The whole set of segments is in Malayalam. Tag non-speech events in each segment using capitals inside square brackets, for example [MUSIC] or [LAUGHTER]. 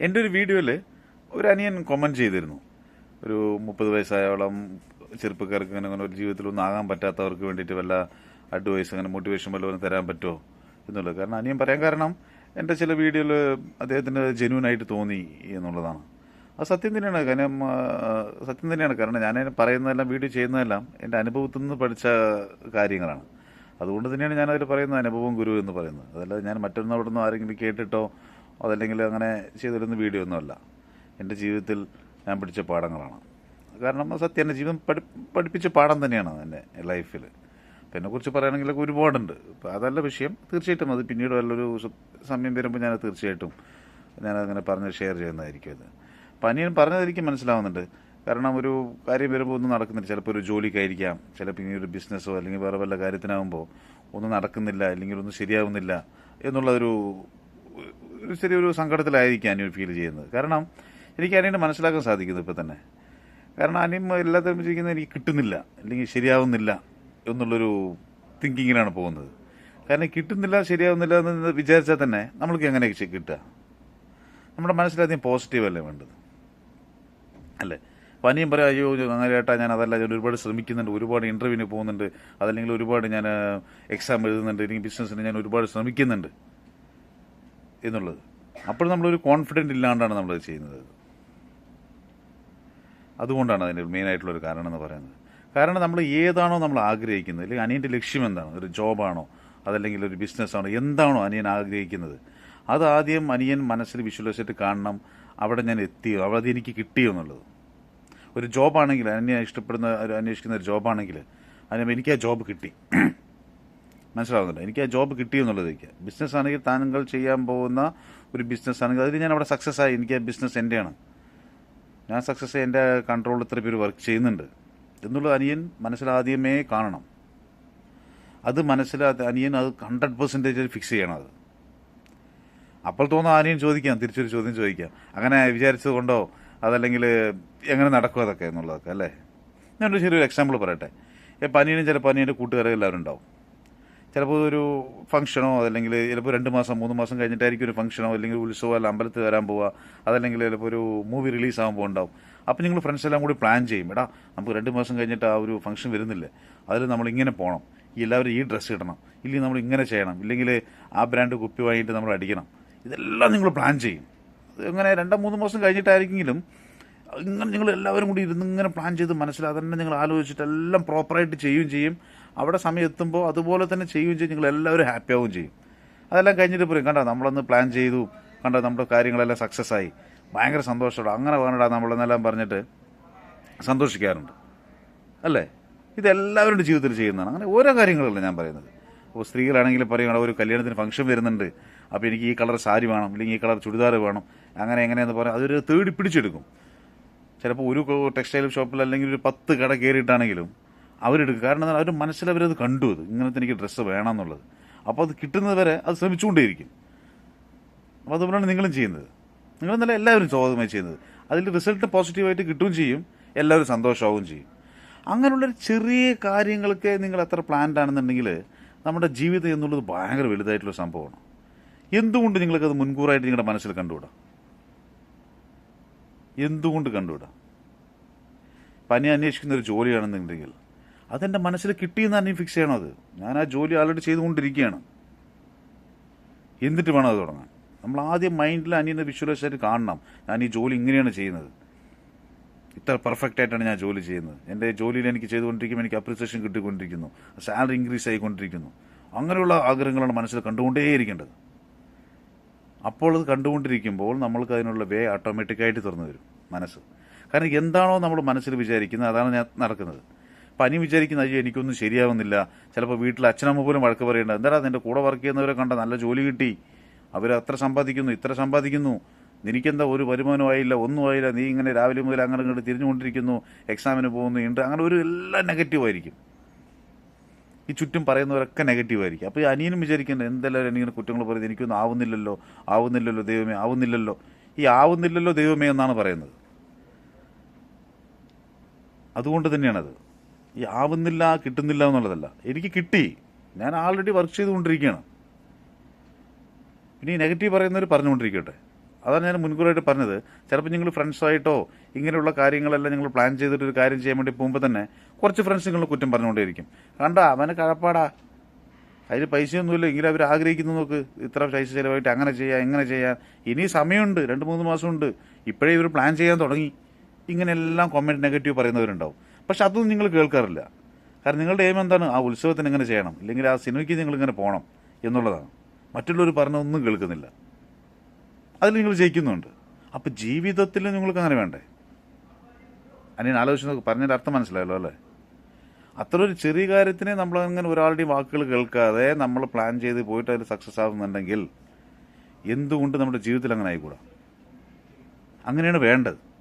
എന്റെ ഒരു വീഡിയോയിൽ ഒരു അനിയൻ കൊമന്റ് ചെയ്തിരുന്നു. ഒരു മുപ്പത് വയസ്സായോളം ചെറുപ്പക്കാർക്ക് അങ്ങനെ അങ്ങനെ ഒരു ജീവിതത്തിലൊന്നും ആകാൻ പറ്റാത്തവർക്ക് വേണ്ടിയിട്ട് വല്ല അഡ്വൈസ് അങ്ങനെ മോട്ടിവേഷൻ വല്ലതും തരാൻ പറ്റുമോ എന്നുള്ളത്. കാരണം അനിയൻ പറയാൻ കാരണം എന്റെ ചില വീഡിയോയിൽ അദ്ദേഹത്തിന് ജെന്യൂൻ ആയിട്ട് തോന്നി എന്നുള്ളതാണ്. അത് സത്യം തന്നെയാണ്. കാരണം സത്യം തന്നെയാണ്. കാരണം ഞാൻ പറയുന്നതെല്ലാം വീഡിയോ ചെയ്യുന്നതെല്ലാം എന്റെ അനുഭവത്തിൽ നിന്ന് പഠിച്ച കാര്യങ്ങളാണ്. അതുകൊണ്ട് തന്നെയാണ് ഞാൻ അതിൽ പറയുന്നത് അനുഭവം ഗുരു എന്ന് പറയുന്നത്. അതല്ലാതെ ഞാൻ മറ്റൊന്നവിടെ നിന്ന് ആരെങ്കിലും കേട്ടിട്ടോ അതല്ലെങ്കിൽ അങ്ങനെ ചെയ്തിരുന്ന വീഡിയോ ഒന്നുമല്ല എന്റെ ജീവിതത്തിൽ ഞാൻ പിടിച്ച പാഠങ്ങളാണ്. കാരണം സത്യം എന്റെ ജീവിതം പഠി പഠിപ്പിച്ച പാഠം തന്നെയാണ് എന്റെ ലൈഫിൽ അപ്പം എന്നെക്കുറിച്ച് പറയുകയാണെങ്കിലൊക്കെ ഒരുപാടുണ്ട്. അപ്പം അതല്ല വിഷയം. തീർച്ചയായിട്ടും അത് പിന്നീട് വല്ലൊരു സമയം വരുമ്പോൾ ഞാൻ തീർച്ചയായിട്ടും ഞാനങ്ങനെ പറഞ്ഞ് ഷെയർ ചെയ്യുന്നതായിരിക്കും അത്. അപ്പം അനിയൻ പറഞ്ഞത് മനസ്സിലാവുന്നുണ്ട്. കാരണം ഒരു കാര്യം വരുമ്പോൾ ഒന്നും നടക്കുന്നില്ല. ചിലപ്പോൾ ഒരു ജോലിക്കായിരിക്കാം. ചിലപ്പോൾ ഇനി ഒരു ബിസിനസ്സോ അല്ലെങ്കിൽ വേറെ വല്ല കാര്യത്തിനാകുമ്പോൾ ഒന്നും നടക്കുന്നില്ല. അല്ലെങ്കിൽ ഒന്നും ശരിയാവുന്നില്ല എന്നുള്ള ഒരു ചെറിയൊരു സങ്കടത്തിലായിരിക്കും അനിയൻ ഫീൽ ചെയ്യുന്നത്. കാരണം എനിക്ക് അനിയനെ മനസ്സിലാക്കാൻ സാധിക്കുന്നു ഇപ്പം തന്നെ. കാരണം അനിയൻ എല്ലാത്തിനും ചിരിക്കുന്നത് എനിക്ക് കിട്ടുന്നില്ല. അല്ലെങ്കിൽ ശരിയാവുന്നില്ല എന്നുള്ളൊരു തിങ്കിങ്ങിലാണ് പോകുന്നത്. കാരണം കിട്ടുന്നില്ല ശരിയാവുന്നില്ല എന്ന് വിചാരിച്ചാൽ തന്നെ നമ്മൾക്ക് എങ്ങനെ കിട്ടുക? നമ്മുടെ മനസ്സിലധികം പോസിറ്റീവ് അല്ലേ വേണ്ടത്? അല്ലേ? അപ്പം അനിയും പറയാം അയ്യോ അങ്ങനെ ഏട്ടാ ഞാൻ അതല്ല ഞാൻ ഒരുപാട് ശ്രമിക്കുന്നുണ്ട് ഒരുപാട് ഇന്റർവ്യൂവിന് പോകുന്നുണ്ട് അതല്ലെങ്കിൽ ഒരുപാട് ഞാൻ എക്സാം എഴുതുന്നുണ്ട് ഇല്ലെങ്കിൽ ബിസിനസ്സിന് ഞാൻ ഒരുപാട് ശ്രമിക്കുന്നുണ്ട്. എന്നുള്ളത്. അപ്പോൾ നമ്മളൊരു കോൺഫിഡന്റ് ഇല്ലാണ്ടാണ് നമ്മളത് ചെയ്യുന്നത്. അതുകൊണ്ടാണ് അതിന്റെ ഒരു കാരണം എന്ന് പറയുന്നത്. കാരണം നമ്മൾ ഏതാണോ നമ്മൾ ആഗ്രഹിക്കുന്നത് അല്ലെങ്കിൽ അനിയന്റെ ലക്ഷ്യം എന്താണ്? ഒരു ജോബാണോ? അതല്ലെങ്കിൽ ഒരു ബിസിനസ്സാണോ? എന്താണോ അനിയൻ ആഗ്രഹിക്കുന്നത്? അത് ആദ്യം അനിയൻ മനസ്സിൽ വിഷ്വലൈസായിട്ട് കാണണം. അവിടെ ഞാൻ എത്തിയോ? അവിടെ അത് എനിക്ക് കിട്ടിയോ എന്നുള്ളത്. ഒരു ജോബാണെങ്കിൽ അന്യ ഇഷ്ടപ്പെടുന്ന അന്വേഷിക്കുന്ന ഒരു ജോബാണെങ്കിൽ അതിന് എനിക്ക് ആ ജോബ് കിട്ടി. മനസ്സിലാവുന്നുണ്ട്. എനിക്ക് ആ ജോബ് കിട്ടി എന്നുള്ളതൊക്കെ ബിസിനസ് ആണെങ്കിൽ താങ്കൾ ചെയ്യാൻ പോകുന്ന ഒരു ബിസിനസ് ആണെങ്കിൽ അതിൽ ഞാൻ അവിടെ സക്സസ് ആയി. എനിക്ക് ആ ബിസിനസ് എന്റെയാണ് ഞാൻ സക്സസ് എന്റെ കൺട്രോളിൽ ഇത്ര പേര് വർക്ക് ചെയ്യുന്നുണ്ട്. എന്നുള്ള അനിയൻ മനസ്സിലാദ്യമേ കാണണം. അത് മനസ്സിലാത്ത അനിയൻ അത് ഹൺഡ്രഡ് പെർസെന്റേജ് ഫിക്സ് ചെയ്യണം അത്. അപ്പോൾ തോന്നുന്ന അനിയൻ ചോദിക്കാം തിരിച്ചൊരു ചോദ്യം ചോദിക്കാം. അങ്ങനെ വിചാരിച്ചത് കൊണ്ടോ? അതല്ലെങ്കിൽ എങ്ങനെ നടക്കും അതൊക്കെ എന്നുള്ളതൊക്കെ അല്ലേ? ഞാനൊരു ചെറിയൊരു എക്സാമ്പിൾ പറയട്ടെ. ഇപ്പം അനിയനും ചിലപ്പോൾ അനിയന്റെ കൂട്ടുകാരെ എല്ലാവരും ഉണ്ടാവും. ചിലപ്പോൾ ഒരു ഫംഗ്ഷനോ അതല്ലെങ്കിൽ ചിലപ്പോൾ രണ്ട് മാസം മൂന്ന് മാസം കഴിഞ്ഞിട്ടായിരിക്കും ഒരു ഫംഗ്ഷനോ അല്ലെങ്കിൽ ഉത്സവമോ അല്ല അമ്പലത്തിൽ വരാൻ പോവുക അതല്ലെങ്കിൽ ചിലപ്പോൾ ഒരു മൂവി റിലീസ് ആകുമ്പോൾ ഉണ്ടാവും. അപ്പോൾ നിങ്ങൾ ഫ്രണ്ട്സ് എല്ലാം കൂടി പ്ലാൻ ചെയ്യും. എടാ നമുക്ക് രണ്ട് മാസം കഴിഞ്ഞിട്ട് ആ ഒരു ഫംഗ്ഷൻ വരുന്നില്ലേ? അതിൽ നമ്മൾ ഇങ്ങനെ പോകണം എല്ലാവരും ഈ ഡ്രസ്സ് ഇടണം. ഇല്ലെങ്കിൽ നമ്മൾ ഇങ്ങനെ ചെയ്യണം. ഇല്ലെങ്കിൽ ആ ബ്രാൻഡ് കുപ്പി വാങ്ങിയിട്ട് നമ്മൾ അടിക്കണം. ഇതെല്ലാം നിങ്ങൾ പ്ലാൻ ചെയ്യും. അങ്ങനെ രണ്ടോ മൂന്ന് മാസം കഴിഞ്ഞിട്ടായിരിക്കെങ്കിലും ഇങ്ങനെ നിങ്ങൾ എല്ലാവരും കൂടി ഇരുന്ന് ഇങ്ങനെ പ്ലാൻ ചെയ്ത് മനസ്സിലാതെ തന്നെ നിങ്ങൾ ആലോചിച്ചിട്ട് എല്ലാം പ്രോപ്പറായിട്ട് ചെയ്യുകയും ചെയ്യും. അവിടെ സമയം എത്തുമ്പോൾ അതുപോലെ തന്നെ ചെയ്യുകയും ചെയ്യും. നിങ്ങൾ എല്ലാവരും ഹാപ്പി ആവുകയും ചെയ്യും. അതെല്ലാം കഴിഞ്ഞിട്ട് പറയും കണ്ടോ നമ്മളൊന്ന് പ്ലാൻ ചെയ്തു. കണ്ടോ നമ്മുടെ കാര്യങ്ങളെല്ലാം സക്സസ് ആയി. ഭയങ്കര സന്തോഷമാണ് അങ്ങനെ വേണടാ നമ്മളെന്നെല്ലാം പറഞ്ഞിട്ട് സന്തോഷിക്കാറുണ്ട്. അല്ലേ? ഇതെല്ലാവരുടെ ജീവിതത്തിൽ ചെയ്യുന്നതാണ്. അങ്ങനെ ഓരോ കാര്യങ്ങളല്ല ഞാൻ പറയുന്നത്. അപ്പോൾ സ്ത്രീകളാണെങ്കിൽ പറയുകയാണ് ഒരു കല്യാണത്തിന് ഫംഗ്ഷൻ വരുന്നുണ്ട്. അപ്പോൾ എനിക്ക് ഈ കളർ സാരി വേണം. അല്ലെങ്കിൽ ഈ കളർ ചുരിദാർ വേണം. അങ്ങനെ എങ്ങനെയെന്ന് പറയാം അതൊരു തേടി പിടിച്ചെടുക്കും. ചിലപ്പോൾ ഒരു ടെക്സ്റ്റൈൽ ഷോപ്പിൽ അല്ലെങ്കിൽ ഒരു പത്ത് കട കയറിയിട്ടാണെങ്കിലും അവരെടുക്കും. കാരണം അവരുടെ മനസ്സിൽ അവരത് കണ്ടു അത് ഇങ്ങനത്തെ എനിക്ക് ഡ്രസ്സ് വേണം എന്നുള്ളത് അപ്പോൾ അത് കിട്ടുന്നത് വരെ അത് ശ്രമിച്ചുകൊണ്ടേയിരിക്കും. അപ്പോൾ അതുപോലെയാണ് നിങ്ങളും ചെയ്യുന്നത്. നിങ്ങൾ നല്ല എല്ലാവരും സ്വാഗതമായി ചെയ്യുന്നത്. അതിൽ റിസൾട്ട് പോസിറ്റീവായിട്ട് കിട്ടുകയും ചെയ്യും. എല്ലാവരും സന്തോഷമാവുകയും ചെയ്യും. അങ്ങനെയുള്ളൊരു ചെറിയ കാര്യങ്ങൾക്ക് നിങ്ങൾ എത്ര പ്ലാൻഡ് ആണെന്നുണ്ടെങ്കിൽ നമ്മുടെ ജീവിതം എന്നുള്ളത് ഭയങ്കര വലുതായിട്ടുള്ള സംഭവമാണ്. എന്തുകൊണ്ട് നിങ്ങൾക്കത് മുൻകൂറായിട്ട് നിങ്ങളുടെ മനസ്സിൽ കണ്ടുകൂടാ? എന്തുകൊണ്ട് കണ്ടുകൂടാ? പനി അന്വേഷിക്കുന്ന ഒരു ജോലിയാണെന്നുണ്ടെങ്കിൽ അതെന്റെ മനസ്സിൽ കിട്ടിയെന്ന് തന്നെ ഫിക്സ് ചെയ്യണം അത് ഞാൻ ആ ജോലി ആൾറെഡി ചെയ്തുകൊണ്ടിരിക്കുകയാണ്. എന്നിട്ട് വേണം അത് തുടങ്ങാൻ? നമ്മൾ ആദ്യം മൈൻഡിൽ അനിയനെ വിഷ്വലൈസ് ആയിട്ട് കാണണം. ഞാൻ ഈ ജോലി ഇങ്ങനെയാണ് ചെയ്യുന്നത്. ഇത്ര പെർഫെക്റ്റ് ആയിട്ടാണ് ഞാൻ ജോലി ചെയ്യുന്നത്. എന്റെ ജോലിയിൽ എനിക്ക് ചെയ്തുകൊണ്ടിരിക്കുമ്പോൾ എനിക്ക് അപ്രിസിയേഷൻ കിട്ടിക്കൊണ്ടിരിക്കുന്നു. സാലറി ഇൻക്രീസ് ആയിക്കൊണ്ടിരിക്കുന്നു. അങ്ങനെയുള്ള ആഗ്രഹങ്ങളാണ് മനസ്സിൽ കണ്ടുകൊണ്ടേയിരിക്കേണ്ടത്. അപ്പോൾ അത് കണ്ടുകൊണ്ടിരിക്കുമ്പോൾ നമ്മൾക്ക് അതിനുള്ള വേ ഓട്ടോമാറ്റിക്കായിട്ട് തുറന്നു വരും മനസ്സ്. കാരണം എന്താണോ നമ്മൾ മനസ്സിൽ വിചാരിക്കുന്നത് അതാണ് ഞാൻ നടക്കുന്നത്. പനി വിചാരിക്കുന്ന അയ്യോ എനിക്കൊന്നും ശരിയാവുന്നില്ല. ചിലപ്പോൾ വീട്ടിൽ അച്ഛനമ്മ പോലും വഴക്ക് പറയേണ്ട. എന്താടാ നിന്റെ കൂടെ വർക്ക് ചെയ്യുന്നവരെ കണ്ട നല്ല ജോലി കിട്ടി. അവർ അത്ര സമ്പാദിക്കുന്നു ഇത്ര സമ്പാദിക്കുന്നു. നിനക്കെന്താ ഒരു വരുമാനം ആയില്ല ഒന്നും ആയില്ല. നീ ഇങ്ങനെ രാവിലെ മുതൽ അങ്ങനെ ഇങ്ങോട്ട് തിരിഞ്ഞുകൊണ്ടിരിക്കുന്നു എക്സാമിന് പോകുന്നു ഉണ്ട് അങ്ങനെ ഒരു എല്ലാം നെഗറ്റീവ് ആയിരിക്കും. ഈ ചുറ്റും പറയുന്നവരൊക്കെ നെഗറ്റീവായിരിക്കും അപ്പോൾ ഈ അനിയനും വിചാരിക്കുന്നത് എന്തെല്ലാം എനിക്കിങ്ങനെ കുറ്റങ്ങൾ പറയുന്നത്? എനിക്കൊന്നും ആവുന്നില്ലല്ലോ ആവുന്നില്ലല്ലോ ദൈവമേ ആവുന്നില്ലല്ലോ. ഈ ആവുന്നില്ലല്ലോ ദൈവമേ എന്നാണ് പറയുന്നത്. അതുകൊണ്ട് തന്നെയാണത്. ഈ ആവുന്നില്ല കിട്ടുന്നില്ല എന്നുള്ളതല്ല. എനിക്ക് കിട്ടി. ഞാൻ ആൾറെഡി വർക്ക് ചെയ്തുകൊണ്ടിരിക്കുകയാണ്. പിന്നെ ഈ നെഗറ്റീവ് പറയുന്നവർ പറഞ്ഞുകൊണ്ടിരിക്കട്ടെ. അതാണ് ഞാൻ മുൻകൂറായിട്ട് പറഞ്ഞത്. ചിലപ്പോൾ നിങ്ങൾ ഫ്രണ്ട്സായിട്ടോ ഇങ്ങനെയുള്ള കാര്യങ്ങളെല്ലാം നിങ്ങൾ പ്ലാൻ ചെയ്തിട്ട് ഒരു കാര്യം ചെയ്യാൻ വേണ്ടി പോകുമ്പോൾ തന്നെ കുറച്ച് ഫ്രണ്ട്സ് നിങ്ങൾ കുറ്റം പറഞ്ഞുകൊണ്ടേയിരിക്കും. കണ്ട അവന് കഴപ്പാടാ. അതിൽ പൈസയൊന്നുമില്ല. എങ്കിലും അവർ ആഗ്രഹിക്കുന്നു നോക്ക്. ഇത്ര പൈസ ചിലവായിട്ട് അങ്ങനെ ചെയ്യാം ഇങ്ങനെ ചെയ്യാം. ഇനി സമയമുണ്ട്. രണ്ട് മൂന്ന് മാസമുണ്ട്. ഇപ്പോഴേ ഇവർ പ്ലാൻ ചെയ്യാൻ തുടങ്ങി. ഇങ്ങനെയെല്ലാം കൊമന്റ് നെഗറ്റീവ് പറയുന്നവരുണ്ടാവും. പക്ഷെ അതൊന്നും നിങ്ങൾ കേൾക്കാറില്ല. കാരണം നിങ്ങളുടെ എയിം എന്താണ്? ആ ഉത്സവത്തിന് ഇങ്ങനെ ചെയ്യണം? ഇല്ലെങ്കിൽ ആ സിനിമയ്ക്ക് നിങ്ങൾ ഇങ്ങനെ പോകണം എന്നുള്ളതാണ്. മറ്റുള്ളവർ പറഞ്ഞൊന്നും കേൾക്കുന്നില്ല. അതിൽ നിങ്ങൾ ജയിക്കുന്നുണ്ട്. അപ്പോൾ ജീവിതത്തിൽ നിങ്ങൾക്ക് അങ്ങനെ വേണ്ടേ? അനിയൻ ആലോചിച്ച് പറഞ്ഞതിന്റെ അർത്ഥം മനസ്സിലായല്ലോ അല്ലേ? അത്ര ഒരു ചെറിയ കാര്യത്തിനെ നമ്മൾ അങ്ങനെ ഒരാളുടെയും വാക്കുകൾ കേൾക്കാതെ നമ്മൾ പ്ലാൻ ചെയ്ത് പോയിട്ട് അതിൽ സക്സസ് ആകുന്നുണ്ടെങ്കിൽ എന്തുകൊണ്ട് നമ്മുടെ ജീവിതത്തിൽ അങ്ങനെ ആയിക്കൂടാ? അങ്ങനെയാണ് വേണ്ടത്.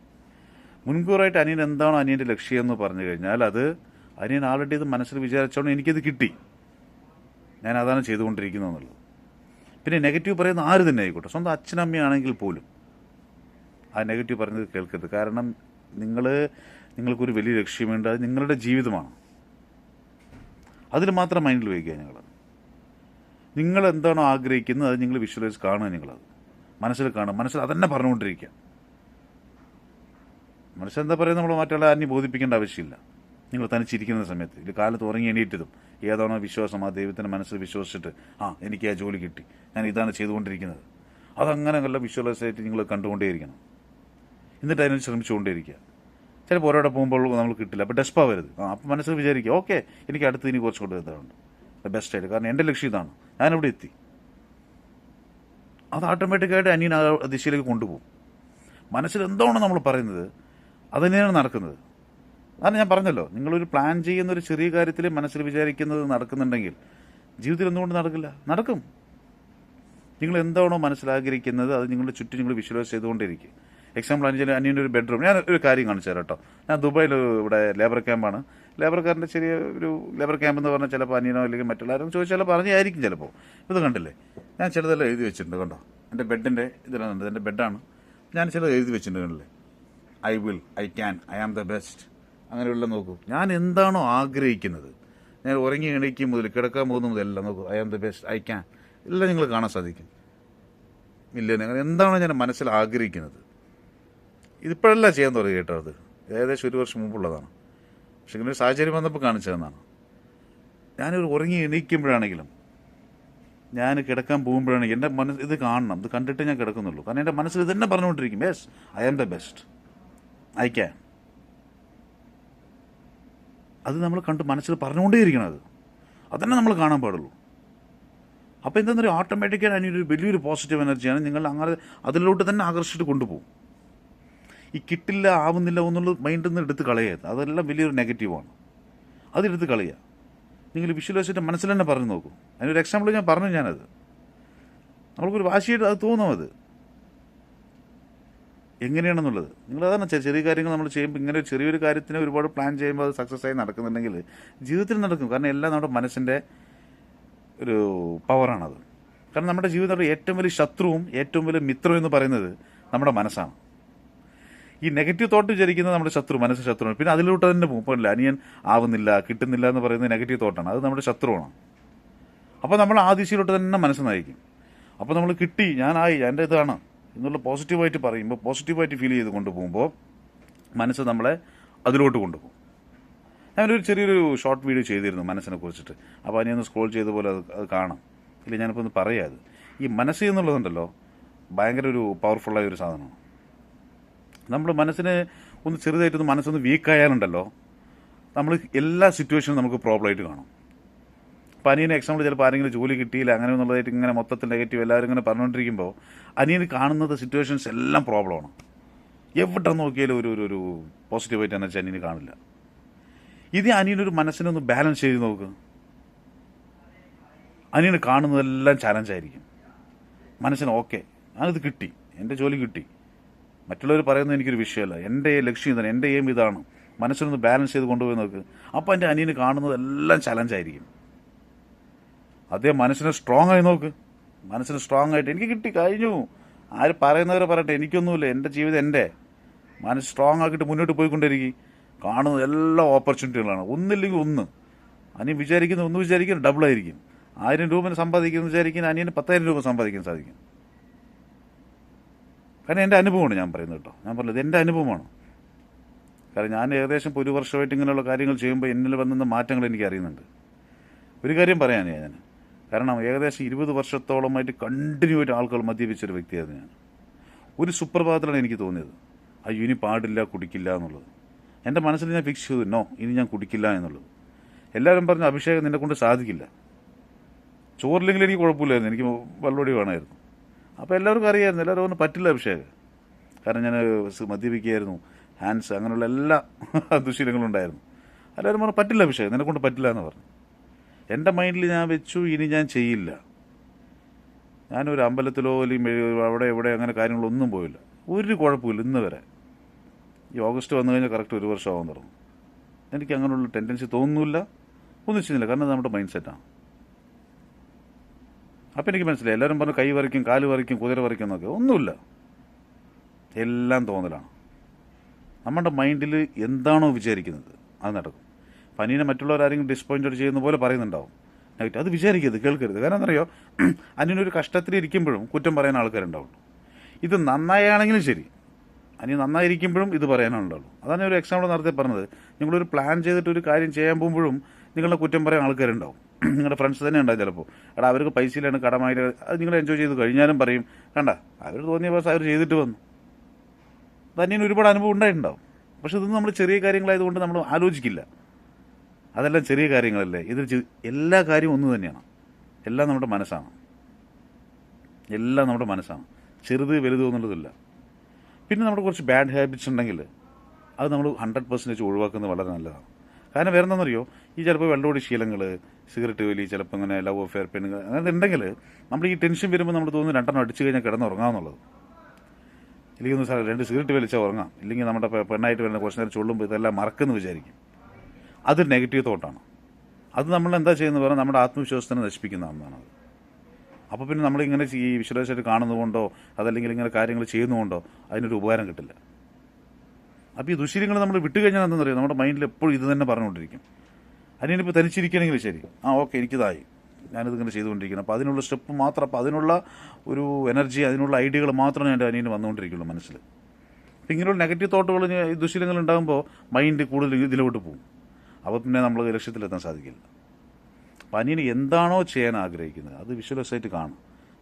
മുൻകൂറായിട്ട് അനിയൻ എന്താണ് അനിയന്റെ ലക്ഷ്യം എന്ന് പറഞ്ഞു കഴിഞ്ഞാൽ അത് അനിയൻ ആൾറെഡി ഇത് മനസ്സിൽ വിചാരിച്ചോണ്ട് എനിക്കത് കിട്ടി. ഞാൻ അതാണ് ചെയ്തുകൊണ്ടിരിക്കുന്നത് എന്നുള്ളത്. പിന്നെ നെഗറ്റീവ് പറയുന്ന ആര് തന്നെ ആയിക്കോട്ടെ. സ്വന്തം അച്ഛനമ്മയാണെങ്കിൽ പോലും ആ നെഗറ്റീവ് പറയുന്നത് കേൾക്കരുത്. കാരണം നിങ്ങൾ നിങ്ങൾക്കൊരു വലിയ ലക്ഷ്യമുണ്ട്. അത് നിങ്ങളുടെ ജീവിതമാണ്. അതിൽ മാത്രം മൈൻഡിൽ വയ്ക്കുക ഞങ്ങൾ നിങ്ങൾ എന്താണോ ആഗ്രഹിക്കുന്നത് അത് നിങ്ങൾ വിഷ്വലൈസ് കാണുക നിങ്ങളത്. മനസ്സിൽ കാണുക. മനസ്സിൽ അതന്നെ പറഞ്ഞുകൊണ്ടിരിക്കുക. മനസ്സിലെന്താ പറയുന്നത്? നമ്മൾ മറ്റുള്ള ആരെയും ബോധിപ്പിക്കേണ്ട ആവശ്യമില്ല. നിങ്ങൾ തനിച്ചിരിക്കുന്ന സമയത്ത്. ഇത് കാലത്ത് ഉറങ്ങി എണീറ്റതും ഏതാണോ വിശ്വാസം ആ ദൈവത്തിന്റെ മനസ്സിൽ വിശ്വസിച്ചിട്ട് ആ എനിക്ക് ആ ജോലി കിട്ടി. ഞാൻ ഇതാണ് ചെയ്തുകൊണ്ടിരിക്കുന്നത്. അതങ്ങനെ നല്ല വിഷ്വലൈസ് ആയിട്ട് നിങ്ങൾ കണ്ടുകൊണ്ടേയിരിക്കണം. എന്നിട്ട് അതിനു ശ്രമിച്ചുകൊണ്ടേയിരിക്കുക. ചിലപ്പോൾ ഒരാടെ പോകുമ്പോൾ നമ്മൾ കിട്ടില്ല. അപ്പോൾ ഡെസ്പാ വരുത്. ആ അപ്പം മനസ്സിൽ വിചാരിക്കുക ഓക്കെ എനിക്ക് അടുത്ത് ഇനി കുറച്ച് കൊണ്ട് എത്താറുണ്ട് ബെസ്റ്റ് ആയിട്ട്. കാരണം എന്റെ ലക്ഷ്യം ഇതാണ്. ഞാനിവിടെ എത്തി. അത് ഓട്ടോമാറ്റിക്കായിട്ട് അനിയൻ ആ ദിശയിലേക്ക് കൊണ്ടുപോകും. മനസ്സിൽ എന്താണോ നമ്മൾ പറയുന്നത്? അത് തന്നെയാണ് നടക്കുന്നത്. അതാണ് ഞാൻ പറഞ്ഞല്ലോ നിങ്ങളൊരു പ്ലാൻ ചെയ്യുന്ന ഒരു ചെറിയ കാര്യത്തിൽ മനസ്സിൽ വിചാരിക്കുന്നത് നടക്കുന്നുണ്ടെങ്കിൽ ജീവിതത്തിൽ എന്തുകൊണ്ട് നടക്കില്ല? നടക്കും. നിങ്ങൾ എന്താണോ മനസ്സിലാഗ്രഹിക്കുന്നത് അത് നിങ്ങളുടെ ചുറ്റും നിങ്ങൾ വിഷ്വലൈസ് ചെയ്തുകൊണ്ടിരിക്കും എക്സാമ്പിൾ അഞ്ചിൽ അനിയന്റെ ഒരു ബെഡ്റൂം ഞാൻ ഒരു കാര്യം കാണിച്ചു തരാം കേട്ടോ. ഞാൻ ദുബായിൽ ഇവിടെ ലേബർ ക്യാമ്പാണ് ലേബർക്കാരന്റെ ചെറിയ ഒരു ലേബർ ക്യാമ്പ് എന്ന് പറഞ്ഞാൽ ചിലപ്പോൾ അനിയനോ അല്ലെങ്കിൽ മറ്റുള്ളവരും ചോദിച്ചാൽ പറഞ്ഞായിരിക്കും ചിലപ്പോൾ ഇത് കണ്ടില്ലേ? ഞാൻ ചിലതെല്ലാം എഴുതി വെച്ചിട്ടുണ്ട് കണ്ടോ? എന്റെ ബെഡിന്റെ ഇതിലാണ് എന്റെ ബെഡാണ് ഞാൻ ചിലത് എഴുതി വെച്ചിട്ടുണ്ട് കണ്ടില്ലേ? I will I can I am the best. അങ്ങനെയുള്ള നോക്കൂ. ഞാൻ എന്താണോ ആഗ്രഹിക്കുന്നത്. ഞാൻ ഉറങ്ങി എണീക്കും മുതൽ കിടക്കാൻ പോകുന്ന മുതലെല്ലാം നോക്കൂ. I am the best I can. എല്ലാം നിങ്ങൾ കാണാൻ സാധിക്കും. ഇല്ല? നിങ്ങൾ എന്താണോ ഞാൻ മനസ്സിൽ ആഗ്രഹിക്കുന്നത്. ഇതിപ്പോഴല്ല ചെയ്യാൻ തുടങ്ങി കേട്ടോ അത്. ഏകദേശം ഒരു വർഷം മുമ്പുള്ളതാണ്. പക്ഷെ ഇങ്ങനെ ഒരു സാഹചര്യം വന്നപ്പോൾ കാണിച്ചതെന്നാണ് ഞാനൊരു ഉറങ്ങി എണീക്കുമ്പോഴാണെങ്കിലും ഞാൻ കിടക്കാൻ പോകുമ്പോഴാണെങ്കിൽ എന്റെ മനസ്സ് ഇത് കാണണം. ഇത് കണ്ടിട്ട് ഞാൻ കിടക്കുന്നുള്ളൂ. കാരണം എന്റെ മനസ്സിൽ ഇത് തന്നെ പറഞ്ഞുകൊണ്ടിരിക്കും. Yes I am the best can അത് നമ്മൾ കണ്ട് മനസ്സിൽ പറഞ്ഞുകൊണ്ടേയിരിക്കണം അത് അതന്നെ നമ്മൾ കാണാൻ പാടുള്ളൂ. അപ്പോൾ എന്താണെന്ന് പറയുക ഓട്ടോമാറ്റിക്കായി അതിനൊരു വലിയൊരു പോസിറ്റീവ് എനർജിയാണ് നിങ്ങൾ അങ്ങനെ അതിലോട്ട് തന്നെ ആകർഷിച്ചിട്ട് കൊണ്ടുപോകും. ഈ കിട്ടില്ല ആവുന്നില്ല എന്നുള്ളത് മൈൻഡിൽ നിന്ന് എടുത്ത് കളയരുത്. അതെല്ലാം വലിയൊരു നെഗറ്റീവാണ് അതെടുത്ത് കളയുക. നിങ്ങൾ വിഷ്വലൈസിന്റെ മനസ്സിൽ തന്നെ പറഞ്ഞു നോക്കൂ. അതിനൊരു എക്സാമ്പിൾ ഞാൻ പറഞ്ഞു ഞാനത്. നമ്മൾക്കൊരു വാശിയായിട്ട് അത് തോന്നും അത്. എങ്ങനെയാണെന്നുള്ളത്. നിങ്ങൾ അതാണ് ചെറിയ കാര്യങ്ങൾ നമ്മൾ ചെയ്യുമ്പോൾ ഇങ്ങനെ ചെറിയൊരു കാര്യത്തിന് ഒരുപാട് പ്ലാൻ ചെയ്യുമ്പോൾ അത് സക്സസ് ആയി നടക്കുന്നുണ്ടെങ്കിൽ ജീവിതത്തിൽ നടക്കും. കാരണം എല്ലാം നമ്മുടെ മനസ്സിന്റെ ഒരു പവറാണത് കാരണം നമ്മുടെ ജീവിതത്തിലെ ഏറ്റവും വലിയ ശത്രുവും ഏറ്റവും വലിയ മിത്രവും എന്ന് പറയുന്നത് നമ്മുടെ മനസ്സാണ്. ഈ നെഗറ്റീവ് തോട്ട് വിചാരിക്കുന്നത് നമ്മുടെ ശത്രു മനസ്സ് ശത്രുവാണ്. പിന്നെ അതിലോട്ട് തന്നെ പോകും. അനിയൻ ആവുന്നില്ല കിട്ടുന്നില്ല എന്ന് പറയുന്നത് നെഗറ്റീവ് തോട്ടാണ് അത് നമ്മുടെ ശത്രുവാണ്. അപ്പോൾ നമ്മൾ ആ ദിശയിലോട്ട് തന്നെ മനസ്സ് നയിക്കും. അപ്പോൾ നമ്മൾ കിട്ടി ഞാനായി എന്റെ ഇതാണ്. എന്നുള്ള പോസിറ്റീവായിട്ട് പറയുമ്പോൾ പോസിറ്റീവായിട്ട് ഫീൽ ചെയ്ത് കൊണ്ടുപോകുമ്പോൾ മനസ്സ് നമ്മളെ അതിലോട്ട് കൊണ്ടുപോകും. ഞാനൊരു ചെറിയൊരു ഷോർട്ട് വീഡിയോ ചെയ്തിരുന്നു മനസ്സിനെ കുറിച്ചിട്ട്. അപ്പോൾ അതിനെ ഒന്ന് സ്ക്രോൾ ചെയ്ത പോലെ അത് അത് കാണാം. ഇല്ല ഞാനിപ്പോൾ ഒന്ന് പറയാം അത്. ഈ മനസ്സ് എന്നുള്ളതുണ്ടല്ലോ ഭയങ്കര ഒരു പവർഫുള്ളായ ഒരു സാധനമാണ്. നമ്മൾ മനസ്സിന് ഒന്ന് ചെറുതായിട്ടൊന്ന് മനസ്സൊന്ന് വീക്കായാലുണ്ടല്ലോ നമ്മൾ എല്ലാ സിറ്റുവേഷനും നമുക്ക് പ്രോബ്ലമായിട്ട് കാണും. അനിയന് എക്സാമ്പിൾ ചിലപ്പോൾ ആരെങ്കിലും ജോലി കിട്ടിയില്ല അങ്ങനെ എന്നുള്ളതായിട്ട് ഇങ്ങനെ മൊത്തത്തിൽ നെഗറ്റീവ് എല്ലാവരും ഇങ്ങനെ പറഞ്ഞുകൊണ്ടിരിക്കുമ്പോൾ അനിയന് കാണുന്നത് സിറ്റുവേഷൻസ് എല്ലാം പ്രോബ്ലമാണ് എവിടെ നോക്കിയാലും ഒരു ഒരു ഒരു പോസിറ്റീവായിട്ട് എനർജി അനിയന് കാണില്ല. ഇത് അനിയനൊരു മനസ്സിനൊന്ന് ബാലൻസ് ചെയ്ത് നോക്ക്. അനിയന് കാണുന്നതെല്ലാം ചാലഞ്ചായിരിക്കും മനസ്സിന് ഓക്കെ ഞാനിത് കിട്ടി എന്റെ ജോലി കിട്ടി. മറ്റുള്ളവർ പറയുന്നത് എനിക്കൊരു വിഷയമല്ല എന്റെ ലക്ഷ്യം ഇതാണ് എന്റെ എയിം ഇതാണ്. മനസ്സിനൊന്ന് ബാലൻസ് ചെയ്ത് കൊണ്ടുപോയി നോക്ക്. അപ്പോൾ എന്റെ അനിയന് കാണുന്നതെല്ലാം ചലഞ്ചായിരിക്കും അതേ മനസ്സിനെ സ്ട്രോങ് ആയി നോക്ക്. മനസ്സിന് സ്ട്രോങ് ആയിട്ട് എനിക്ക് കിട്ടി കഴിഞ്ഞു. ആര് പറയുന്നവരെ പറയട്ടെ എനിക്കൊന്നുമില്ല. എന്റെ ജീവിതം എന്റെ മനസ്സ് സ്ട്രോങ് ആക്കിയിട്ട് മുന്നോട്ട് പോയിക്കൊണ്ടിരിക്കും. കാണുന്ന എല്ലാ ഓപ്പർച്യൂണിറ്റികളാണ് ഒന്നില്ലെങ്കിൽ ഒന്ന്. അനി വിചാരിക്കുന്ന ഒന്ന് വിചാരിക്കുന്ന ഡബിൾ ആയിരിക്കും. ആയിരം രൂപ സമ്പാദിക്കുന്ന വിചാരിക്കുന്ന അനിയന് പത്തായിരം രൂപ സമ്പാദിക്കാൻ സാധിക്കും. കാരണം എന്റെ അനുഭവമാണ് ഞാൻ പറയുന്നത് കേട്ടോ. ഞാൻ പറഞ്ഞത് എന്റെ അനുഭവമാണ്. കാരണം ഞാൻ ഏകദേശം ഒരു വർഷമായിട്ട് ഇങ്ങനെയുള്ള കാര്യങ്ങൾ ചെയ്യുമ്പോൾ എന്നിൽ വന്ന മാറ്റങ്ങൾ എനിക്ക് അറിയുന്നുണ്ട്. ഒരു കാര്യം പറയാനാണ് ഞാൻ കാരണം ഏകദേശം ഇരുപത് വർഷത്തോളമായിട്ട് കണ്ടിന്യൂ ആയിട്ട് ആൾക്കാർ മദ്യപിച്ചൊരു വ്യക്തിയായിരുന്നു ഞാൻ. ഒരു സുപ്രഭാതത്തിലാണ് എനിക്ക് തോന്നിയത്. അയ്യോ ഇനി പാടില്ല കുടിക്കില്ല എന്നുള്ളത്. എന്റെ മനസ്സിൽ ഞാൻ ഫിക്സ് ചെയ്തു. നോ ഇനി ഞാൻ കുടിക്കില്ല എന്നുള്ളത്. എല്ലാവരും പറഞ്ഞു അഭിഷേകം നിന്നെ കൊണ്ട് സാധിക്കില്ല. ചോറില്ലെങ്കിൽ എനിക്ക് കുഴപ്പമില്ലായിരുന്നു. എനിക്ക് വെള്ളോടി വേണമായിരുന്നു. അപ്പോൾ എല്ലാവർക്കും അറിയായിരുന്നു. എല്ലാവരും ഒന്ന് പറ്റില്ല അഭിഷേകം. കാരണം ഞാൻ മദ്യപിക്കുകയായിരുന്നു. ഹാൻഡ്സ് അങ്ങനെയുള്ള എല്ലാ [LAUGHS] ദുശീലങ്ങളും ഉണ്ടായിരുന്നു. എല്ലാവരും പറഞ്ഞു പറ്റില്ല അഭിഷേകം. നിന്നെ കൊണ്ട് പറ്റില്ല എന്ന് പറഞ്ഞു. എന്റെ മൈൻഡിൽ ഞാൻ വെച്ചു ഇനി ഞാൻ ചെയ്യില്ല. ഞാനൊരു അമ്പലത്തിലോ അല്ലെങ്കിൽ അവിടെ എവിടെ അങ്ങനെ കാര്യങ്ങളൊന്നും പോയില്ല. ഒരു കുഴപ്പമില്ല ഇന്ന് വരെ. ഈ ഓഗസ്റ്റ് വന്നു കഴിഞ്ഞാൽ കറക്റ്റ് ഒരു വർഷമാകാൻ തുടങ്ങും. എനിക്ക് അങ്ങനെയുള്ള ടെൻഡൻസി തോന്നുന്നില്ല. ഒന്നും ചെയ്യുന്നില്ല. കാരണം നമ്മുടെ മൈൻഡ് സെറ്റാണ് അപ്പം എനിക്ക് മനസ്സിലായി. എല്ലാവരും പറഞ്ഞു കൈ വരയ്ക്കും കാൽ വരയ്ക്കും കുതിര വരയ്ക്കും എന്നൊക്കെ. ഒന്നുമില്ല. എല്ലാം തോന്നലാണ്. നമ്മുടെ മൈൻഡിൽ എന്താണോ വിചാരിക്കുന്നത് അത് നടക്കും. പനീനെ മറ്റുള്ളവരാരെങ്കിലും ഡിസ്പോയിന്റഡ് ചെയ്യുന്ന പോലെ പറയുന്നുണ്ടാവും. നെഗറ്റീവ് അത് വിചാരിക്കരുത് കേൾക്കരുത്. കാരണം എന്നറിയോ [CLEARS THROAT] അനിയനൊരു കഷ്ടത്തിലിരിക്കുമ്പോഴും കുറ്റം പറയാൻ ആൾക്കാരുണ്ടാവുള്ളൂ ഇത് നന്നായാണെങ്കിലും ശരി. അനി നന്നായിരിക്കുമ്പോഴും ഇത് പറയാനുണ്ടാവുള്ളൂ അതാണ് ഒരു എക്സാമ്പിൾ നേരത്തെ പറഞ്ഞത്. നിങ്ങളൊരു പ്ലാൻ ചെയ്തിട്ട് ഒരു കാര്യം ചെയ്യാൻ പോകുമ്പോഴും നിങ്ങളുടെ കുറ്റം പറയാൻ ആൾക്കാരുണ്ടാവും. [CLEARS THROAT] നിങ്ങളുടെ ഫ്രണ്ട്സ് തന്നെ ഉണ്ടാവും ചിലപ്പോൾ. എടാ അവർക്ക് പൈസയിലാണ് കടമായി അത് നിങ്ങൾ എൻജോയ് ചെയ്ത് കഴിഞ്ഞാലും പറയും കണ്ട അവർ തോന്നിയ പാസ് അവർ ചെയ്തിട്ട് വന്നു. അനിയൻ ഒരുപാട് അനുഭവം ഉണ്ടായിട്ടുണ്ടാവും. പക്ഷെ ഇതൊന്നും നമ്മൾ ചെറിയ കാര്യങ്ങളായതുകൊണ്ട് നമ്മൾ ആലോചിക്കില്ല. അതെല്ലാം ചെറിയ കാര്യങ്ങളല്ലേ. ഇതിൽ എല്ലാ കാര്യവും ഒന്ന് തന്നെയാണ്. എല്ലാം നമ്മുടെ മനസ്സാണ്. എല്ലാം നമ്മുടെ മനസ്സാണ്. ചെറുത് വലുത് എന്നുള്ളതില്ല. പിന്നെ നമ്മുടെ കുറച്ച് ബാഡ് ഹാബിറ്റ്സ് ഉണ്ടെങ്കിൽ അത് നമ്മൾ ഹൺഡ്രഡ് പെർസെന്റേജ് ഒഴിവാക്കുന്നത് വളരെ നല്ലതാണ്. കാരണം വേറെ എന്താണെന്നറിയോ ഈ ചിലപ്പോൾ വെള്ളോടി ശീലങ്ങൾ സിഗരറ്റ് വലി ചിലപ്പോൾ ഇങ്ങനെ ലവ് അഫെയർ പെണ്ണുങ്ങൾ അങ്ങനെ ഉണ്ടെങ്കിൽ നമ്മൾ ഈ ടെൻഷൻ വരുമ്പോൾ നമ്മൾ തോന്നുന്നു രണ്ടെണ്ണം അടിച്ചു കഴിഞ്ഞാൽ കിടന്നുറങ്ങാമെന്നുള്ളത് ഇല്ലെങ്കിൽ ഒന്ന് സാറേ രണ്ട് സിഗരറ്റ് വലിച്ചാൽ ഉറങ്ങാം. ഇല്ലെങ്കിൽ നമ്മുടെ പെണ്ണായിട്ട് വരുന്ന കുറച്ച് നേരം ചൊല്ലുമ്പോൾ ഇതെല്ലാം മറക്കുന്നു വിചാരിക്കും. അത് നെഗറ്റീവ് തോട്ടാണ് അത് നമ്മൾ എന്താ ചെയ്യുന്നത് പറഞ്ഞാൽ നമ്മുടെ ആത്മവിശ്വാസത്തിനെ നശിപ്പിക്കുന്ന ഒന്നാണ് അത്. അപ്പോൾ പിന്നെ നമ്മളിങ്ങനെ ഈ വിശ്വാസമായിട്ട് കാണുന്നതുകൊണ്ടോ അതല്ലെങ്കിൽ ഇങ്ങനെ കാര്യങ്ങൾ ചെയ്യുന്നതുകൊണ്ടോ അതിനൊരു ഉപകാരം കിട്ടില്ല. അപ്പോൾ ഈ ദുശീലങ്ങൾ നമ്മൾ വിട്ടുകഴിഞ്ഞാൽ എന്താണെന്നറിയോ നമ്മുടെ മൈൻഡിൽ എപ്പോഴും ഇത് തന്നെ പറഞ്ഞുകൊണ്ടിരിക്കും. അതിനിപ്പോൾ തനിച്ചിരിക്കണമെങ്കിൽ ശരി. ആ ഓക്കെ എനിക്കിതായി. ഞാനിതിങ്ങനെ ചെയ്തുകൊണ്ടിരിക്കുന്നത് അപ്പോൾ അതിനുള്ള സ്റ്റെപ്പ് മാത്രം അപ്പോൾ അതിനുള്ള ഒരു എനർജി അതിനുള്ള ഐഡിയകൾ മാത്രമേ എന്റെ അനിയന് വന്നുകൊണ്ടിരിക്കുള്ളൂ മനസ്സിൽ. അപ്പോൾ ഇങ്ങനെയുള്ള നെഗറ്റീവ് തോട്ടുകൾ ഈ ദുശീലങ്ങൾ ഉണ്ടാകുമ്പോൾ മൈൻഡ് കൂടുതൽ ഇതിലോട്ട് പോകും. അപ്പോൾ പിന്നെ നമ്മൾ ലക്ഷ്യത്തിലെത്താൻ സാധിക്കില്ല. അപ്പം അനിയന് എന്താണോ ചെയ്യാൻ ആഗ്രഹിക്കുന്നത് അത് വിഷ്വലൈസായിട്ട് കാണും.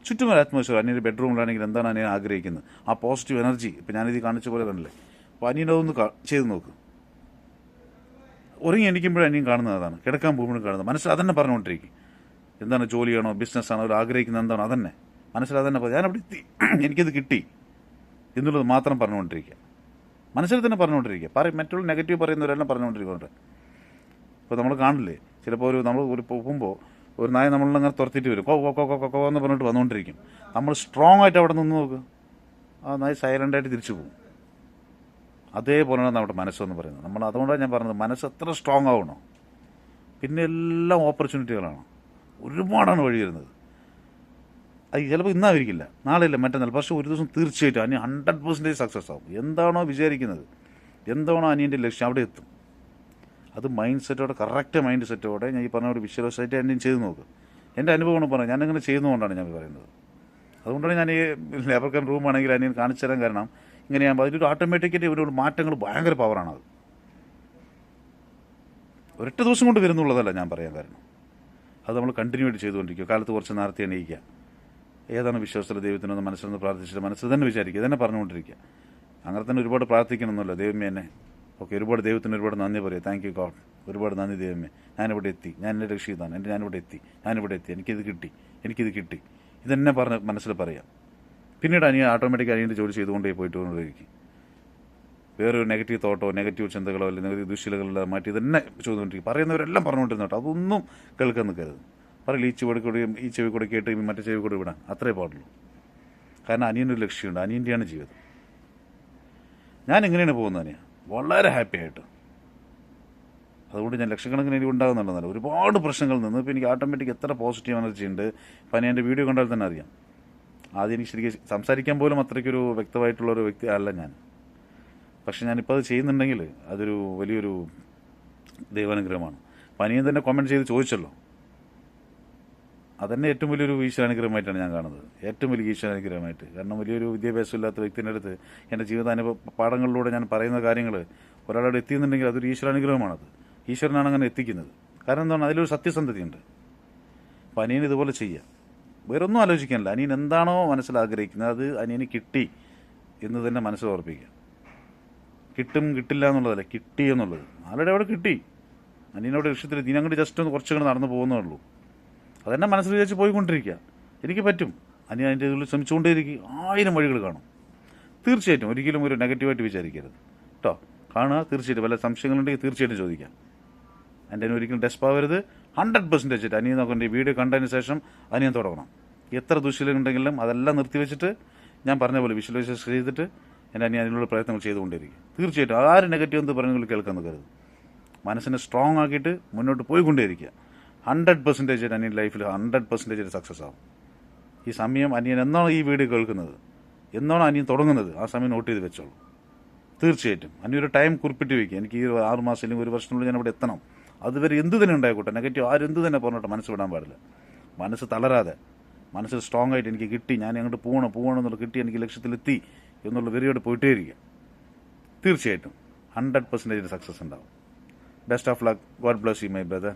ചുറ്റും ഒരു അറ്റ്മോസ്ഫിയർ അനിയന്റെ ബെഡ്റൂമിലാണെങ്കിൽ എന്താണ് അനിയൻ ആഗ്രഹിക്കുന്നത്? ആ പോസിറ്റീവ് എനർജി ഇപ്പം ഞാനിത് കാണിച്ച പോലെ കണ്ടില്ലേ അപ്പോൾ അനിയനതൊന്ന് ചെയ്ത് നോക്ക്. ഉറങ്ങി എണീക്കുമ്പോഴും അനിയൻ കാണുന്നത് അതാണ്. കിടക്കാൻ പോകുമ്പോഴും കാണുന്നത്. മനസ്സിൽ അതന്നെ പറഞ്ഞുകൊണ്ടിരിക്കും. എന്താണ് ജോലിയാണോ ബിസിനസ്സാണോ അവർ ആഗ്രഹിക്കുന്നത് എന്താണോ അതന്നെ. മനസ്സിൽ അതന്നെ പറ- അവിടെ എത്തി. [CLEARS THROAT] എനിക്കത് കിട്ടി. എന്നുള്ളത് മാത്രം പറഞ്ഞുകൊണ്ടിരിക്കുക. മനസ്സിൽ തന്നെ പറഞ്ഞുകൊണ്ടിരിക്കുക. പറയും മറ്റുള്ള നെഗറ്റീവ് പറയുന്നവരെല്ലാം പറഞ്ഞുകൊണ്ടിരിക്കുന്നുണ്ട്. ഇപ്പോൾ നമ്മൾ കാണില്ലേ? ചിലപ്പോൾ ഒരു നമ്മൾ ഒരു പോകുമ്പോൾ ഒരു നായ നമ്മളിൽ അങ്ങനെ തുറത്തിട്ട് വരും. കോ കോ കോ കോ കോ എന്ന് പറഞ്ഞിട്ട് വന്നുകൊണ്ടിരിക്കും നമ്മൾ സ്ട്രോങ് ആയിട്ട് അവിടെ നിന്ന് നോക്കുക ആ നായ സൈലന്റായിട്ട് തിരിച്ചു പോകും. അതേപോലെയാണ് നമ്മുടെ മനസ്സെന്ന് പറയുന്നത്. നമ്മൾ അതുകൊണ്ടാണ് ഞാൻ പറഞ്ഞത് മനസ്സ് എത്ര സ്ട്രോങ് ആവണോ. പിന്നെ എല്ലാം ഓപ്പർച്യൂണിറ്റികളാണ് ഒരുപാടാണ് വഴി വരുന്നത്. അത് ചിലപ്പോൾ ഇന്നായിരിക്കില്ല നാളെ ഇല്ല മറ്റന്നാൾ. പക്ഷേ ഒരു ദിവസം തീർച്ചയായിട്ടും അനി ഹൺഡ്രഡ് പെർസെന്റേജ് സക്സസ് ആവും. എന്താണോ വിചാരിക്കുന്നത്. എന്താണോ അനിയന്റെ ലക്ഷ്യം അവിടെ എത്തും. അത് മൈൻഡ് സെറ്റോടെ കറക്റ്റ് മൈൻഡ് സെറ്റോടെ ഞാൻ ഈ പറഞ്ഞ ഒരു വിശ്വാസമായിട്ട് എന്നെ ചെയ്ത് നോക്ക്. എന്റെ അനുഭവമാണ് പറഞ്ഞത്. ഞാനിങ്ങനെ ചെയ്യുന്നതുകൊണ്ടാണ് ഞാൻ പറയുന്നത്. അതുകൊണ്ടാണ് ഞാൻ ഈ ലേബർ കാൻ റൂം ആണെങ്കിൽ അതിനെ കാണിച്ചു തരാൻ കാരണം ഇങ്ങനെയാകുമ്പോൾ അതിലൊരു ഓട്ടോമാറ്റിക്കായിട്ട് ഇവരോട് മാറ്റങ്ങൾ ഭയങ്കര പവറാണ് അത്. ഒരൊറ്റ ദിവസം കൊണ്ട് വരുന്നുള്ളതല്ല ഞാൻ പറയാൻ കാരണം. അത് നമ്മൾ കണ്ടിന്യൂ ആയിട്ട് ചെയ്തുകൊണ്ടിരിക്കുക. കാലത്ത് കുറച്ച് നേരത്തെ എണീക്കുക. ഏതാണ് വിശ്വാസത്തിൽ ദൈവത്തിനൊന്ന് മനസ്സിലൊന്ന് പ്രാർത്ഥിച്ചിട്ട് മനസ്സിൽ തന്നെ വിചാരിക്കുക. തന്നെ പറഞ്ഞുകൊണ്ടിരിക്കുക. അങ്ങനെ തന്നെ ഒരുപാട് പ്രാർത്ഥിക്കണമെന്നല്ല ദൈവമേ എന്നെ. ഓക്കെ ഒരുപാട് ദൈവത്തിന് ഒരുപാട് നന്ദി പറയാം. താങ്ക് യു ഗോഡ് ഒരുപാട് നന്ദി ദൈവമേ. ഞാനിവിടെ എത്തി. ഞാൻ എന്റെ രക്ഷിതാണ് എന്റെ ഞാനിവിടെ എത്തി. ഞാനിവിടെ എത്തി. എനിക്കിത് കിട്ടി. എനിക്കിത് കിട്ടി. ഇതെന്നെ പറഞ്ഞ് മനസ്സിൽ പറയാം. പിന്നീട് അനിയൻ ഓട്ടോമാറ്റിക് അനിയന്റെ ജോലി ചെയ്തുകൊണ്ടേ പോയിട്ട് കൊണ്ടിരിക്കും വേറൊരു നെഗറ്റീവ് തോട്ടോ നെഗറ്റീവ് ചിന്തകളോ അല്ലെങ്കിൽ നെഗറ്റീവ് ദുശ്ശീലകളോ മാറ്റി ഇതെന്നെ ചോദിച്ചുകൊണ്ടിരിക്കും പറയുന്നവരെല്ലാം പറഞ്ഞുകൊണ്ടിരുന്നു കേട്ടോ അതൊന്നും കേൾക്കാൻ നിൽക്കരുത്. പറയില്ല ഈ ചെവി കൂടി ഈ ചെവി കൂടെ കേട്ട് മറ്റേ ചെവി കൂടെ വിടാം. അത്രേ പാടുള്ളൂ. കാരണം അനിയനൊരു ലക്ഷ്യമുണ്ട്. അനിയന്റെയാണ് ജീവിതം. ഞാൻ എങ്ങനെയാണ് പോകുന്നത് അനിയ? വളരെ ഹാപ്പി ആയിട്ട്. അതുകൊണ്ട് ഞാൻ ലക്ഷക്കണക്കിന് എനിക്ക് ഉണ്ടാകുന്നുണ്ടെന്നല്ല. ഒരുപാട് പ്രശ്നങ്ങൾ നിന്ന് ഇപ്പോൾ എനിക്ക് ഓട്ടോമാറ്റിക് എത്ര പോസിറ്റീവ് എനർജി ഉണ്ട് ഇപ്പം എന്റെ വീഡിയോ കണ്ടാൽ തന്നെ അറിയാം. ആദ്യം എനിക്ക് ശരിക്കും സംസാരിക്കാൻ പോലും അത്രയ്ക്കൊരു വ്യക്തമായിട്ടുള്ള ഒരു വ്യക്തി അല്ല ഞാൻ. പക്ഷെ ഞാനിപ്പോൾ അത് ചെയ്യുന്നുണ്ടെങ്കിൽ അതൊരു വലിയൊരു ദൈവാനുഗ്രഹമാണ്. പനിയും തന്നെ കമന്റ് ചെയ്ത് ചോദിച്ചല്ലോ. അതന്നെ ഏറ്റവും വലിയൊരു ഈശ്വരാനുഗ്രഹമായിട്ടാണ് ഞാൻ കാണുന്നത്. ഏറ്റവും വലിയ ഈശ്വരാനുഗ്രഹമായിട്ട് കാരണം വലിയൊരു വിദ്യാഭ്യാസം ഇല്ലാത്ത വ്യക്തിന്റെ അടുത്ത് എന്റെ ജീവിതാനുഭവ പാഠങ്ങളിലൂടെ ഞാൻ പറയുന്ന കാര്യങ്ങൾ ഒരാളോട് എത്തിയെന്നുണ്ടെങ്കിൽ അതൊരു ഈശ്വരാനുഗ്രഹമാണത്. ഈശ്വരനാണ് അങ്ങനെ എത്തിക്കുന്നത്. കാരണം എന്താണ്? അതിലൊരു സത്യസന്ധതയുണ്ട്. അപ്പം അനിയൻ ഇതുപോലെ ചെയ്യാം. വേറെ ഒന്നും ആലോചിക്കാനില്ല. അനിയൻ എന്താണോ മനസ്സിൽ ആഗ്രഹിക്കുന്നത് അത് അനിയന് കിട്ടി എന്ന് തന്നെ മനസ്സിൽ ഓർപ്പിക്കുക കിട്ടും കിട്ടില്ല എന്നുള്ളതല്ല കിട്ടി എന്നുള്ളത്. ആളുടെ അവിടെ കിട്ടി. അനിയനോട് ലക്ഷ്യത്തിൽ ഇനി അങ്ങോട്ട് ജസ്റ്റ് ഒന്ന് കുറച്ചുകൂടെ നടന്നു പോകുന്നേ ഉള്ളൂ. അതെന്നെ മനസ്സിൽ വിചാരിച്ച് പോയിക്കൊണ്ടിരിക്കുക എനിക്ക് പറ്റും. അനി അതിന്റെ ഇതിൽ ശ്രമിച്ചുകൊണ്ടേയിരിക്കും. ആയിരം വഴികൾ കാണും. തീർച്ചയായിട്ടും ഒരിക്കലും ഒരു നെഗറ്റീവായിട്ട് വിചാരിക്കരുത്. കേട്ടോ കാണുക തീർച്ചയായിട്ടും. വല്ല സംശയങ്ങളുണ്ടെങ്കിൽ തീർച്ചയായിട്ടും ചോദിക്കാം. എന്റെ അതിന് ഒരിക്കലും ഡെസ്പാവരുത്. ഹൺഡ്രഡ് പെർസെന്റേജ് ആയിട്ട് നോക്കേണ്ട ഈ വീഡിയോ കണ്ടതിന് ശേഷം അനിയൻ തുടങ്ങണം. എത്ര ദുശ്ശീലങ്ങളുണ്ടെങ്കിലും അതെല്ലാം നിർത്തിവെച്ചിട്ട് ഞാൻ പറഞ്ഞ പോലെ വിഷ്വലൈസേഷൻ ചെയ്തിട്ട് എന്റെ അനിയൻ അതിനുള്ള പ്രയത്നങ്ങൾ ചെയ്തുകൊണ്ടിരിക്കും തീർച്ചയായിട്ടും ആരും നെഗറ്റീവ് എന്ത് പറഞ്ഞെങ്കിലും കേൾക്കാൻ നിൽക്കരുത്. മനസ്സിനെ സ്ട്രോങ് ആക്കിയിട്ട് മുന്നോട്ട് പോയിക്കൊണ്ടേയിരിക്കുക. ഹൺഡ്രഡ് പെർസെന്റേജ് അനിയൻ ലൈഫിൽ ഹൺഡ്രഡ് പെർസെന്റേജ് സക്സസ് ആവും. ഈ സമയം അനിയൻ എന്നാണ് ഈ വീഡിയോ കേൾക്കുന്നത്? എന്നാണ് അനിയൻ തുടങ്ങുന്നത്? ആ സമയം നോട്ട് ചെയ്ത് വെച്ചോളൂ. തീർച്ചയായിട്ടും. അനി ഒരു ടൈം കുറിപ്പിട്ട് വയ്ക്കുക എനിക്ക് ഈ ആറുമാസം ആറ് മാസം അല്ലെങ്കിൽ ഒരു വർഷത്തിനുള്ളിൽ ഞാൻ അവിടെ എത്തണം. അതുവരെ എന്ത് തന്നെ ഉണ്ടായിക്കോട്ടെ. നെഗറ്റീവ് ആരെന്ത് തന്നെ പറഞ്ഞോട്ടെ മനസ്സ് വിടാൻ പാടില്ല. മനസ്സ് തളരാതെ. മനസ്സ് സ്ട്രോങ് ആയിട്ട് എനിക്ക് കിട്ടി. ഞാൻ അങ്ങോട്ട് പോകണം പോകണം എന്നുള്ള കിട്ടി എനിക്ക് ലക്ഷ്യത്തിലെത്തി എന്നുള്ള വെറിയോട് പോയിട്ടേ ഇരിക്കുക തീർച്ചയായിട്ടും. ഹൺഡ്രഡ് പെർസെന്റേജ് സക്സസ് ഉണ്ടാവും. Best of luck God bless you my brother